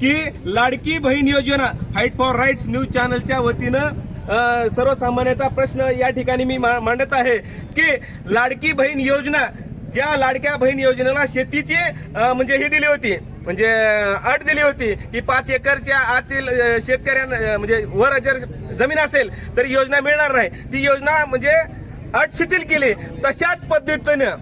की लाडकी बहीण योजना fight for rights news चॅनलच्या वतीनं सर्वसामान्याचा प्रश्न या ठिकाणी मी मा- मांडत आहे की लाडकी बहीण योजना ज्या लाडक्या बहीण योजनेला शेतीची म्हणजे ही दिली होती म्हणजे अट दिली होती की पाच एकरच्या आतील शेतकऱ्यांना म्हणजे वर जर जमीन असेल तर योजना मिळणार नाही. ती योजना म्हणजे अट शिथिल केली. तशाच पद्धतीनं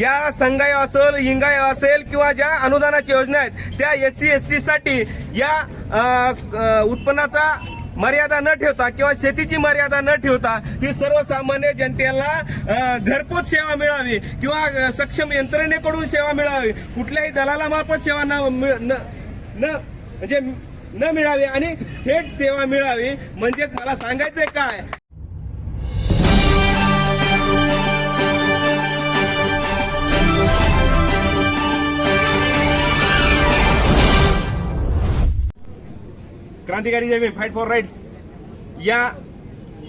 या संघाय असेल हिंगाय असेल किंवा ज्या अनुदानाच्या योजना आहेत त्या एस सी एस टीसाठी या उत्पन्नाचा मर्यादा न ठेवता किंवा शेतीची मर्यादा न ठेवता ही सर्वसामान्य जनतेला घरपोच सेवा मिळावी किंवा सक्षम यंत्रणेकडून सेवा मिळावी. कुठल्याही दलालामार्फत सेवा न न न- म्हणजे न मिळावी आणि थेट सेवा मिळावी. म्हणजे मला सांगायचंय काय क्रांतिकारी जय फाईट फॉर राईट्स या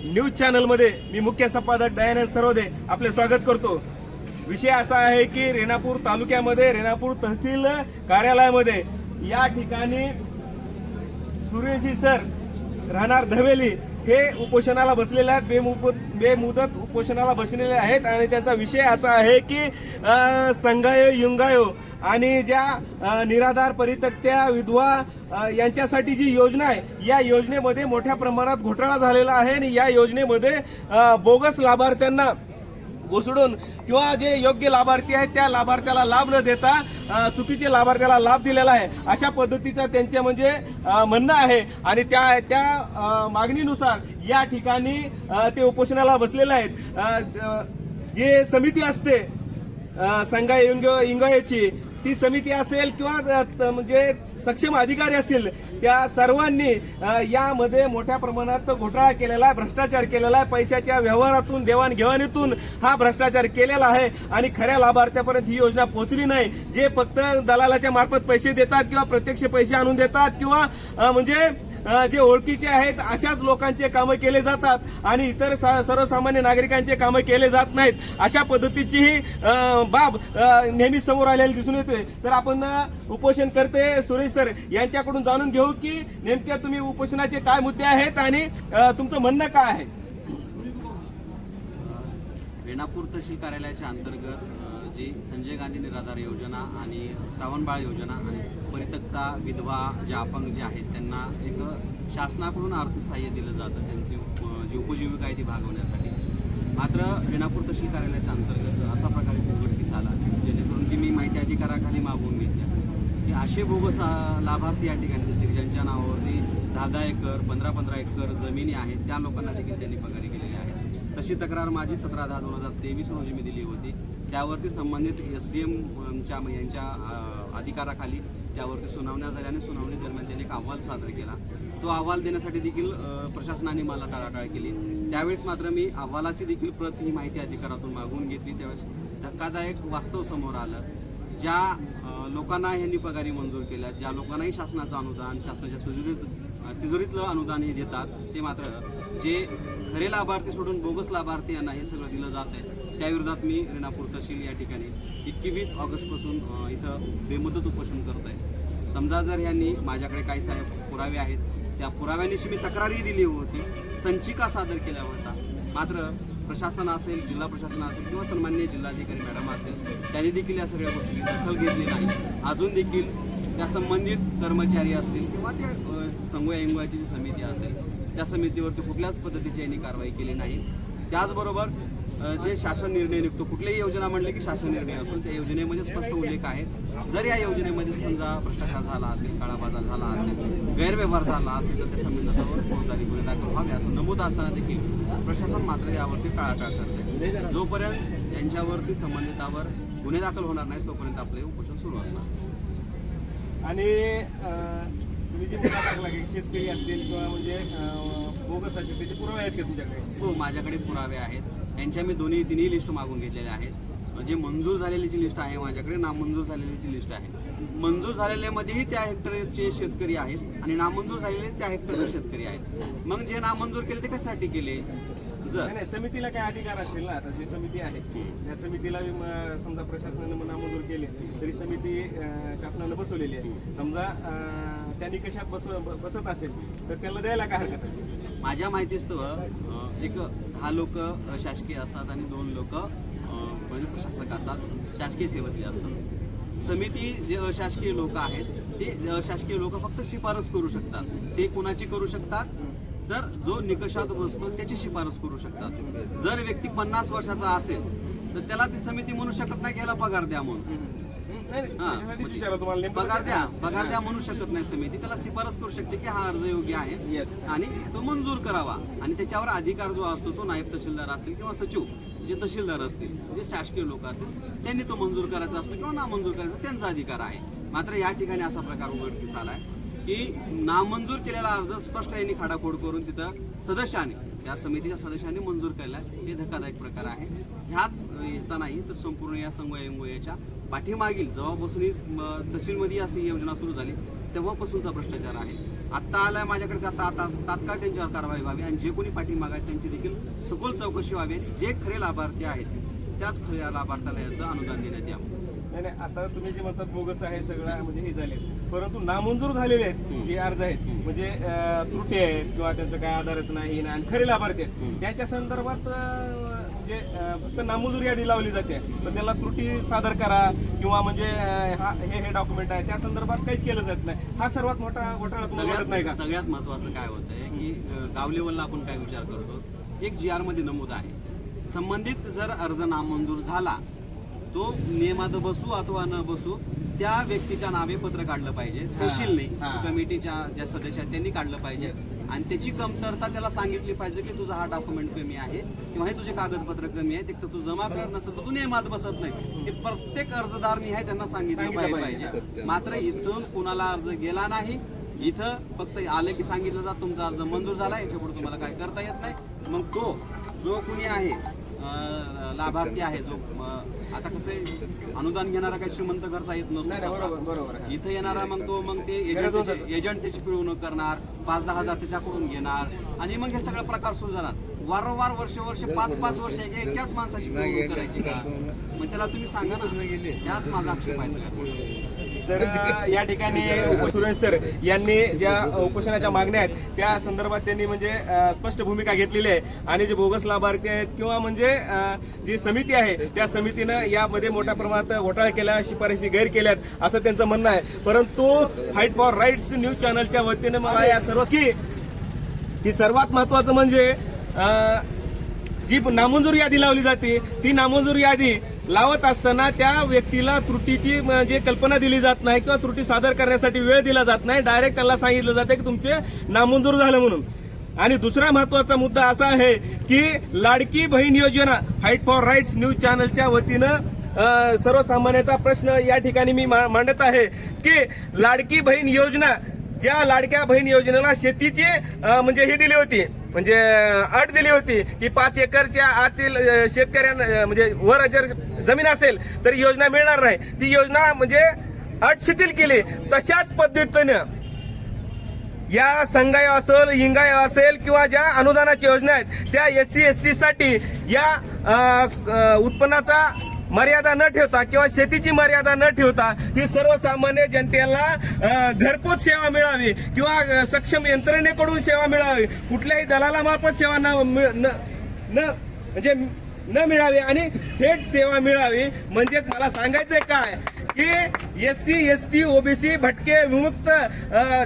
न्यूज चॅनलमध्ये मी मुख्य संपादक दयानंद सरोदे आपले स्वागत करतो. विषय असा आहे की रेणापूर तालुक्यामध्ये रेणापूर तहसील कार्यालयामध्ये या ठिकाणी सूर्यशी सर राहणार धवेली हे उपोषणाला बसलेले आहेत बेमुप बेमुदत उपोषणाला बसलेले आहेत आणि त्याचा विषय असा आहे की संघायो युंगायो आणि ज्या निराधार परितक्त्या विधवा यांच्यासाठी जी योजना आहे या योजनेमध्ये मोठ्या प्रमाणात घोटाळा झालेला आहे आणि या योजनेमध्ये बोगस लाभार्थ्यांना घुसडून किंवा जे योग्य लाभार्थी आहेत त्या लाभार्थ्याला लाभ न देता चुकीचे लाभार्थ्याला लाभ दिलेला आहे. अशा पद्धतीचं त्यांचे म्हणजे म्हणणं आहे. आणि त्या त्या मागणीनुसार या ठिकाणी ते उपोषणाला बसलेले आहेत. जे समिती असते संघा इंग इंगायची ती समिती असेल किंवा म्हणजे सक्षम अधिकारी असतील त्या सर्वांनी यामध्ये मोठ्या प्रमाणात घोटाळा केलेला आहे भ्रष्टाचार केलेला आहे. पैशाच्या व्यवहारातून देवाणघेवाणीतून हा भ्रष्टाचार केलेला आहे आणि खऱ्या लाभार्थ्यापर्यंत ही योजना पोहोचली नाही. जे फक्त दलालाच्या मार्फत पैसे देतात किंवा प्रत्यक्ष पैसे आणून देतात किंवा म्हणजे जे ओळखीचे आहेत अशाच लोकांचे कामं केले जातात आणि इतर सर्वसामान्य नागरिकांचे कामं केले जात नाहीत. अशा पद्धतीची ही बाब नेहमीच नेहमी समोर आलेली दिसून येते. तर आपण उपोषण करते सुरेश सर. यांच्याकडून जाणून घेऊ की नेमक्या तुम्ही उपोषणाचे काय मुद्दे आहेत आणि तुमचं म्हणणं काय आहे? रेणापूर तहसील कार्यालयाच्या अंतर्गत जी संजय गांधी निराधार योजना आणि श्रावणबाळ योजना आणि परितक्ता विधवा ज्या अपंग जे आहेत त्यांना एक शासनाकडून आर्थिक सहाय्य दिलं जातं त्यांची जी उपजीविका आहे ती भागवण्यासाठी. मात्र रेणापूर तहसील कार्यालयाच्या अंतर्गत असा प्रकार उघडकीस आला जेणेकरून की मी माहिती अधिकाराखाली मागवून घेतल्या. की असे बोगस लाभार्थी या ठिकाणी असतील की ज्यांच्या नावावरती दहा दहा एकर पंधरा पंधरा एकर जमिनी आहेत त्या लोकांना देखील त्यांनी पगारी केलेली आहे. तशी तक्रार माझी सतरा दहा दोन हजार तेवीस रोजी मी दिली होती. त्यावरती संबंधित एस डी एमच्या यांच्या अधिकाराखाली त्यावरती सुनावण्या झाल्या आणि सुनावणी दरम्यान त्यांनी एक अहवाल सादर केला. तो अहवाल देण्यासाठी देखील प्रशासनाने मला टाळाटाळ केली. त्यावेळेस मात्र मी अहवालाची देखील प्रत ही माहिती अधिकारातून मागवून घेतली. त्यावेळेस धक्कादायक वास्तव समोर आलं. ज्या लोकांना यांनी पगारी मंजूर केल्या ज्या लोकांनाही शासनाचं अनुदान शासनाच्या तिजोरीत तिजोरीतलं अनुदान हे देतात ते मात्र जे खरे लाभार्थी सोडून बोगस लाभार्थी यांना हे सगळं दिलं जात आहे. त्याविरोधात मी रेणापूर तहसील या ठिकाणी एकवीस ऑगस्टपासून इथं बेमुदत उपोषण करत आहे. समजा जर यांनी माझ्याकडे काही साहेब पुरावे आहेत त्या पुराव्यानिशी मी तक्रारी दिली होती संचिका सादर केल्या होता मात्र प्रशासन असेल जिल्हा प्रशासन असेल किंवा सन्मान्य जिल्हाधिकारी मॅडम असेल त्यांनी देखील या सगळ्या गोष्टीची दखल घेतली नाही. अजून देखील त्या संबंधित कर्मचारी असतील किंवा त्या संगोया इंगोयाची जी समिती असेल त्या समितीवरती कुठल्याच पद्धतीची यांनी कारवाई केली नाही. त्याचबरोबर जे शासन निर्णय निघतो कुठलीही योजना म्हणले की शासन निर्णय असतो त्या योजनेमध्ये स्पष्ट उल्लेख आहे. जर या योजनेमध्ये समजा भ्रष्टाचार झाला असेल काळाबाजार झाला असेल गैरव्यवहार झाला असेल तर त्या संबंधावर फौजदारी गुन्हे दाखल व्हावे असं नमूद असताना देखील प्रशासन मात्र यावरती टाळाटाळ करते जोपर्यंत यांच्यावरती संबंधितावर गुन्हे दाखल होणार नाहीत तोपर्यंत आपले उपोषण सुरू असणार. आणि तुम्ही जे टाकला की शेतकरी असतील किंवा म्हणजे असेल त्याचे पुरावे आहेत का तुमच्याकडे? हो माझ्याकडे पुरावे आहेत. यांच्या मी दोन्ही तिन्ही लिस्ट मागून घेतलेल्या आहेत. जे मंजूर झालेलीची लिस्ट आहे माझ्याकडे नामंजूर झालेलीची लिस्ट आहे. मंजूर झालेल्यामध्येही त्या हेक्टरचे शेतकरी आहेत आणि नामंजूर झालेले त्या हेक्टरचे शेतकरी आहेत. मग जे नामंजूर केले ते कशासाठी केले? जर नाही नाही, समितीला काय अधिकार असेल ना आता जी समिती आहे त्या समितीला म, समजा प्रशासनाने मना मंजूर केली तरी समिती अं, शासनाने बसवलेली आहे. समजा अं, त्यांनी कशात बस बसत असेल तर त्याला द्यायला काय हरकत आहे? माझ्या माहितीस्तव एक दहा लोक शासकीय असतात आणि दोन लोक म्हणजे प्रशासक असतात शासकीय सेवेतले असतात. समिती जे अशासकीय लोक आहेत ते अशासकीय लोक फक्त शिफारस करू शकतात. ते कुणाची करू शकतात? तर जो निकषात बसतो त्याची शिफारस करू शकतात. जर व्यक्ती पन्नास वर्षाचा असेल तर त्याला ती समिती म्हणू शकत नाही याला पगार द्या म्हणून. पगार काय- द्या पगार द्या म्हणू शकत नाही समिती. त्याला शिफारस करू शकते की हा अर्ज योग्य आहे. आणि तो मंजूर करावा. आणि त्याच्यावर अधिकार जो असतो तो नायब तहसीलदार असतील किंवा सचिव जे तहसीलदार असतील जे शासकीय लोक असतील त्यांनी तो मंजूर करायचा असतो किंवा नामंजूर करायचा त्यांचा अधिकार आहे. मात्र या ठिकाणी असा प्रकार उघडकीस आलाय की नामंजूर केलेला अर्ज स्पष्ट यांनी खाडाखोड करून तिथं सदस्याने या समितीच्या सदस्यांनी मंजूर केला हे धक्कादायक प्रकार आहे. ह्याच याचा नाही तर संपूर्ण या संगोयाच्या पाठीमागील जेव्हापासून ही, तहसीलमध्ये अशी योजना सुरू झाली तेव्हापासूनचा भ्रष्टाचार आहे. आत्ता आलाय माझ्याकडे आता आता तात्काळ त्यांच्यावर कारवाई व्हावी आणि जे कोणी पाठीमाग आहेत त्यांची देखील सखोल चौकशी व्हावी जे खरे लाभार्थी आहेत त्याच खऱ्या लाभार्थ्याला याचं अनुदान देण्यात यावं. नाही नाही आता तुम्ही जे म्हणतात बोगस आहे सगळं म्हणजे हे झाले परंतु नामंजूर झालेले आहेत जे अर्ज आहेत म्हणजे त्रुटी आहेत किंवा त्यांचं काय आधारच नाही आणि खरे लाभार्थी आहेत. त्याच्या संदर्भात अं, जे अं, फक्त नामंजूर यादी लावली जाते. तर त्याला त्रुटी सादर करा किंवा म्हणजे हा हे हे डॉक्युमेंट आहे. त्या संदर्भात काहीच केलं जात नाही. हा सर्वात मोठा घोटाळा तुम्हाला वाटत नाही का? सगळ्यात सगळ्यात महत्वाचं काय होतंय की अ, गाव लेवलला आपण काय विचार करतो? एक जी आरमध्ये नमूद आहे. संबंधित जर अर्ज नामंजूर झाला तो नियमात बसू अथवा न बसू त्या व्यक्तीच्या नावे पत्र काढलं पाहिजे. तहसीलने. कमिटीच्या ज्या सदस्य आहेत त्यांनी काढलं पाहिजे. आणि त्याची कमतरता त्याला सांगितली पाहिजे की तुझा हा डॉक्युमेंट कमी आहे किंवा हे तुझे कागदपत्र कमी एक तर तू जमा कर नसेल तर तू नियमात बसत नाही. हे प्रत्येक अर्जदारनी आहे त्यांना सांगितलं पाहिजे. मात्र इथून कुणाला अर्ज गेला नाही. इथं फक्त आलं की सांगितलं जात तुमचा अर्ज मंजूर झाला याच्यापुढे तुम्हाला काय करता येत नाही. मग तो जो कुणी आहे लाभार्थी आहे जो आता कसं आहे अनुदान घेणारा काही श्रीमंत घरचा येत नसतो. इथं येणारा मग तो मग ते एजंट. त्याची- एजंट त्याची पिळवणूक करणार पाच दहा हजार त्याच्याकडून घेणार आणि मग हे सगळं प्रकार सुरू झाला वारंवार वर्ष वर्ष पाच पाच वर्ष एका- एकाच माणसाची पिळवणूक करायची का मग त्याला तुम्ही सांगा ना याच माझा आक्षेप आहे. तर या ठिकाणी सुरेश सर यांनी ज्या उपोषणाच्या मागण्या आहेत त्या संदर्भात त्यांनी म्हणजे स्पष्ट भूमिका घेतलेली आहे. आणि जे बोगस लाभार्थी आहेत किंवा म्हणजे जी समिती आहे त्या समितीनं यामध्ये मोठ्या प्रमाणात घोटाळा केला शिफारशी गैर केल्यात असं त्यांचं म्हणणं आहे. परंतु फाईट फॉर राईट्स न्यूज चॅनलच्या वतीने मला या सर्व की की सर्वात महत्वाचं म्हणजे जी नामंजूर यादी लावली जाते ती नामंजूर यादी लावत असताना त्या व्यक्तीला त्रुटीची म्हणजे कल्पना दिली जात नाही किंवा त्रुटी सादर करण्यासाठी वेळ दिला जात नाही डायरेक्ट त्याला सांगितलं जातं की तुमचे नामंजूर झालं म्हणून. आणि दुसरा महत्त्वाचा मुद्दा असा आहे की लाडकी बहीण योजना फाईट फॉर राईट्स न्यूज चॅनलच्या वतीनं सर्वसामान्याचा प्रश्न या ठिकाणी मी मा- मांडत आहे की लाडकी बहीण योजना ज्या लाडक्या बहीण योजनेला शेतीची म्हणजे ही दिली होती म्हणजे अट दिली होती की पाच एकरच्या आतील शेतकऱ्यांना म्हणजे वर जर जमीन असेल तर योजना मिळणार नाही. ती योजना म्हणजे अट शिथिल केली. तशाच पद्धतीनं या संघाय असेल हिंगाय असेल किंवा ज्या अनुदानाची योजना आहेत त्या एस सी एस टी साठी या उत्पन्नाचा मर्यादा न ठेवता किंवा शेतीची मर्यादा न ठेवता ही सर्वसामान्य जनतेला घरपोच सेवा मिळावी किंवा सक्षम यंत्रणेकडून सेवा मिळावी. कुठल्याही दलाला मार्फत सेवा न न न- म्हणजे न मिळावी आणि थेट सेवा मिळावी. म्हणजे मला सांगायचंय काय की S C S T OBC भटके विमुक्त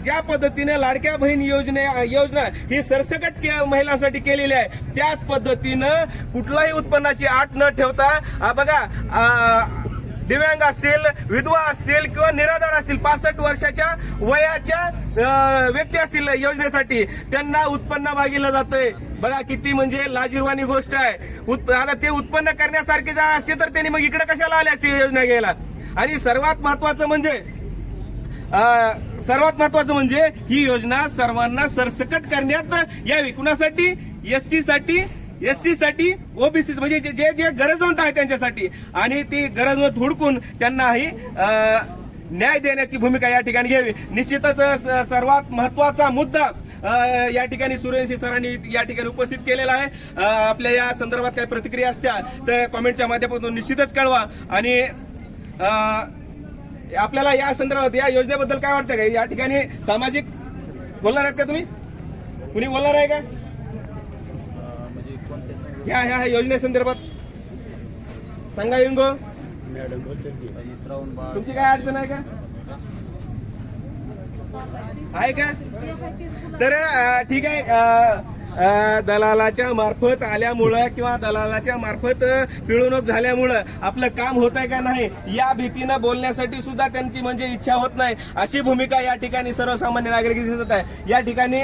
ज्या पद्धतीने लाडक्या बहीण योजने योजना ही सरसकट के- महिलांसाठी केलेली आहे त्याच पद्धतीनं कुठलाही उत्पन्नाची आट न ठेवता बघा दिव्यांग असतील विधवा असतील किंवा निराधार असतील पासष्ट वर्षाच्या वयाच्या व्यक्ती असतील योजनेसाठी त्यांना उत्पन्न मागितलं जातंय. बघा किती म्हणजे लाजीरवाणी गोष्ट आहे. आता ते उत्पन्न करण्यासारखे जर असते तर त्यांनी मग इकडे कशाला आले असते योजना घ्यायला? आणि सर्वात महत्वाचं म्हणजे सर्वात महत्वाचं म्हणजे ही योजना सर्वांना सरसकट करण्यात यावी. कुणासाठी? एससी साठी. एससाठी ओबीसी म्हणजे जे जे- जे गरजवंत आहे त्यांच्यासाठी. आणि ती गरजवंत हुडकून त्यांनाही न्याय देण्याची भूमिका या ठिकाणी घ्यावी. निश्चितच सर्वात महत्त्वाचा मुद्दा या ठिकाणी सूर्यवंशी सरांनी या ठिकाणी उपस्थित केलेला आहे. आपल्या या संदर्भात काही प्रतिक्रिया असत्या तर कॉमेंटच्या माध्यमातून निश्चितच कळवा. आणि आपल्याला या संदर्भात या योजनेबद्दल काय वाटतं का? या ठिकाणी सामाजिक बोलणार आहेत का तुम्ही? कुणी बोलणार आहे का? या ह्या ह्या योजनेसंदर्भात सांगा येऊन गो तुमची काय अडचण आहे का? आहे का? तर ठीक आहे दलालाच्या मार्फत आल्यामुळं किंवा दलालाच्या मार्फत पिळवणूक झाल्यामुळं आपलं काम होत आहे का नाही या भीतीनं बोलण्यासाठी सुद्धा त्यांची म्हणजे इच्छा होत नाही. अशी भूमिका या ठिकाणी सर्वसामान्य नागरिक दिसत आहे. या ठिकाणी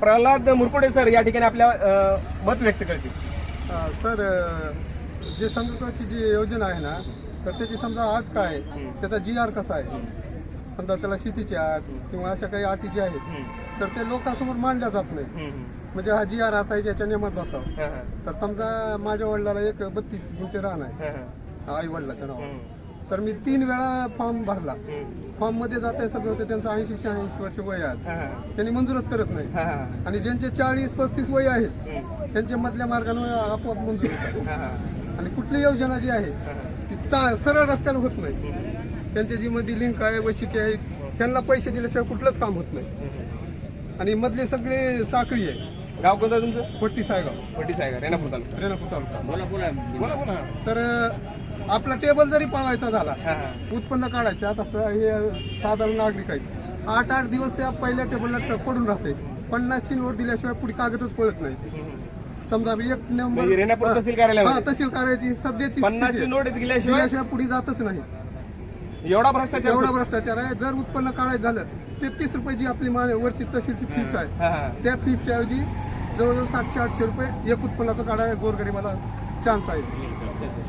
प्रल्हाद मुरकुडे सर या ठिकाणी आपल्या मत व्यक्त करतील. सर जे समजाची जी योजना आहे ना तर त्याची समजा आठ काय आहे? त्याचा जी आर कसा आहे? समजा त्याला शेतीची अट किंवा अशा काही अटी ज्या आहेत तर ते लोकांसमोर मांडल्या जात नाही म्हणजे हा जी आर असा आहे ज्याच्या नियमात बसावा तर समजा माझ्या वडिलाला एक बत्तीस गुंठे रान आहे. आई वडिलाच्या नावावर. तर मी तीन वेळा फॉर्म भरला. फॉर्ममध्ये जात आहे सगळं होते त्यांचं ऐंशी शहाऐंशी वर्ष वय आहे. त्यांनी मंजूरच करत नाही. आणि ज्यांचे चाळीस पस्तीस वय आहेत त्यांच्या मधल्या मार्गाने आपोआप मंजूर आणि कुठली योजना जी आहे ती सरळ रस्त्याने होत नाही. त्यांच्या जी मध्ये लिंक आहे वैशिष्ट्य आहे त्यांना पैसे दिल्याशिवाय कुठलंच काम होत नाही. आणि मधले सगळे साखळी आहे. गाव कोणतं तुमचं? पट्टी सायगाव. पट्टी साहेब रेणापूर तालुका. रेणापूर तालुका. बोला बोला बोला बोला तर अं, आपला टेबल जरी पळवायचा झाला हा, हा. उत्पन्न काढायचं आता स- हे साधारण नागरिक आहेत. आठ आठ दिवस त्या पहिल्या टेबलला ट- पडून राहते. पन्नासची नोट दिल्याशिवाय पुढे कागदच पळत नाही. समजा एक नंबर म्हणजे रेणापूर तहसील कार्यालयामध्ये? हा, तहसील कार्याची सध्याची पन्नासची स्थिती नोट दिल्याशिवाय पुढे जातच नाही. एवढा भ्रष्टाचार एवढा भ्रष्टाचार आहे. जर उत्पन्न काढायचं झालं तेहतीस रुपये जी आपली मा- वरची तहसीलची फीस आहे. त्या फीसच्या ऐवजी जवळजवळ सातशे आठशे रुपये एक उत्पन्नाचं काढायला गोरगरीबाला चान्स आहे.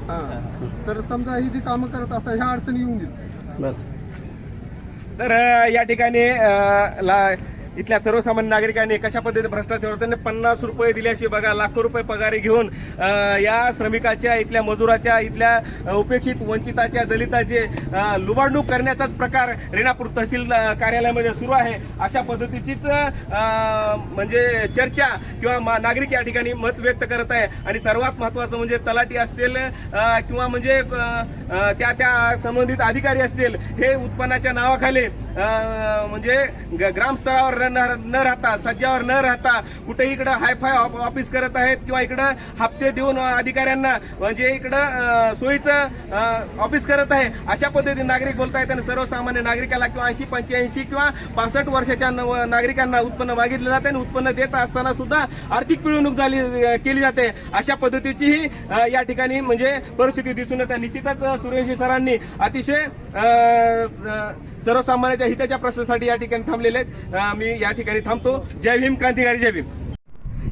हा. तर समजा ही जी कामं करत असतात ह्या अडचणी येऊन देत बस. तर या ठिकाणी ला- इथल्या सर्वसामान्य नागरिकांनी कशा पद्धतीने भ्रष्टाचार त्यांनी पन्नास रुपये दिल्याशिवाय बघा लाखो रुपये पगारी घेऊन या श्रमिकाच्या इथल्या मजुराच्या इथल्या उपेक्षित वंचिताच्या दलिताचे लुबाडणूक करण्याचाच प्रकार रेणापूर तहसील कार्यालयामध्ये सुरू आहे. अशा पद्धतीचीच म्हणजे चर्चा किंवा मा- नागरिक या ठिकाणी मत व्यक्त करत आहे. आणि सर्वात महत्वाचं म्हणजे तलाठी असतील किंवा म्हणजे त्या त्या संबंधित अधिकारी असतील हे उत्पन्नाच्या नावाखाली म्हणजे ग- ग्रामस्तरावर न न राहता सज्जावर न राहता कुठेही इकडं हायफाय ऑफ- ऑफिस करत आहेत किंवा इकडं हप्ते देऊन अधिकाऱ्यांना म्हणजे इकडं सोयीचं ऑफिस करत आहे अशा पद्धतीने नागरिक बोलत आहेत आणि सर्वसामान्य नागरिकाला किंवा ऐंशी पंच्याऐंशी किंवा पासष्ट वर्षाच्या नागरिकांना उत्पन्न मागितलं जाते आणि उत्पन्न देत असताना सुद्धा आर्थिक पिळवणूक झाली केली जाते. अशा पद्धतीचीही या ठिकाणी म्हणजे परिस्थिती दिसून येते. निश्चितच सुरेंशी सूर्यवंशी सरांनी अतिशय सर्वसामान्याच्या हिताच्या प्रश्नासाठी या ठिकाणी थांबलेले आहेत. मी या ठिकाणी थांबतो. जय भीम क्रांतिकारी जय भीम.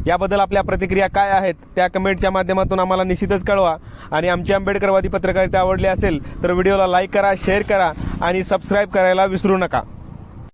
याबद्दल आपल्या प्रतिक्रिया काय आहेत त्या कमेंटच्या माध्यमातून आम्हाला निश्चितच कळवा. आणि आमची आंबेडकरवादी पत्रकारिता आवडली असेल तर व्हिडिओला लाईक करा शेअर करा आणि सबस्क्राईब करायला विसरू नका.